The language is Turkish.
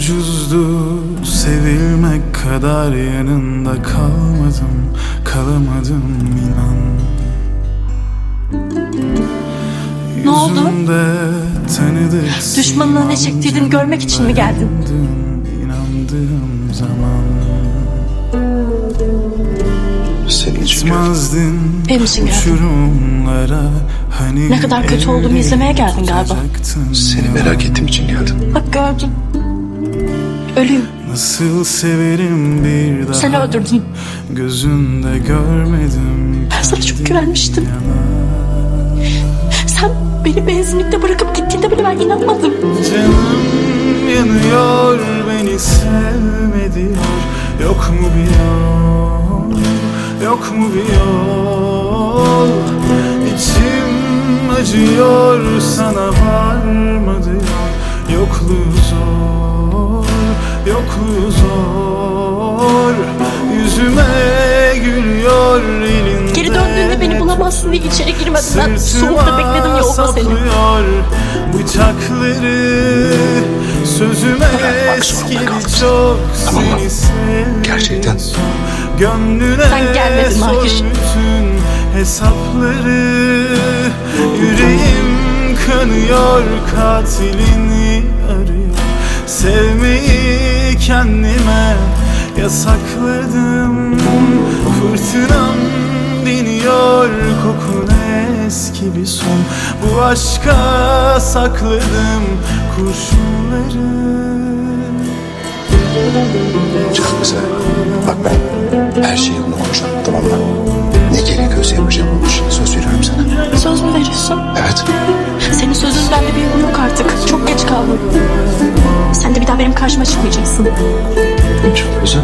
ucuzdu sevilmek kadar yanında kalmadım kalamadım inan Ne oldu? Düşmanına ne çektiğini görmek için mi geldin? inandığım zaman Senin için geldim. Benim için uçurumlara hani Ne kadar kötü olduğumu izlemeye geldin galiba. Seni merak ettiğim için geldim. Bak gördün. Ölüyüm. Nasıl severim bir daha Seni öldürdüm. Gözünde görmedim Ben sana çok güvenmiştim. Sen beni benzinlikte bırakıp gittiğinde bile ben inanmadım. Canım yanıyor beni sevme diyor Yok mu bir yol Yok mu bir yol İçim acıyor sana varma diyor Yokluğu zor zor. Yüzüme gülüyor elinde. Geri döndüğünde beni bulamazsın diye içeri girmedim. Ben soğukta bekledim ya orada seni. bıçakları Sözüme eskidi çok Tamam seni sevdim Gerçekten. Gönlüne Sen gelmedin, bütün hesapları Yüreğim kanıyor. Katilini arıyor. Sevmeyi kendime yasakladım Fırtınam diniyor kokun eski bir son Bu aşka sakladım kurşunları Canım mesela. Bak ben her şeyi yoluna koyacağım tamam mı? Ne gerekiyorsa yapacağım onun için. Söz veriyorum sana. Söz mü veriyorsun? Evet. Senin sözün bende bir yok artık. Çok geç kaldım. Sen de bir daha benim karşıma çıkmayacaksın. Çok güzel.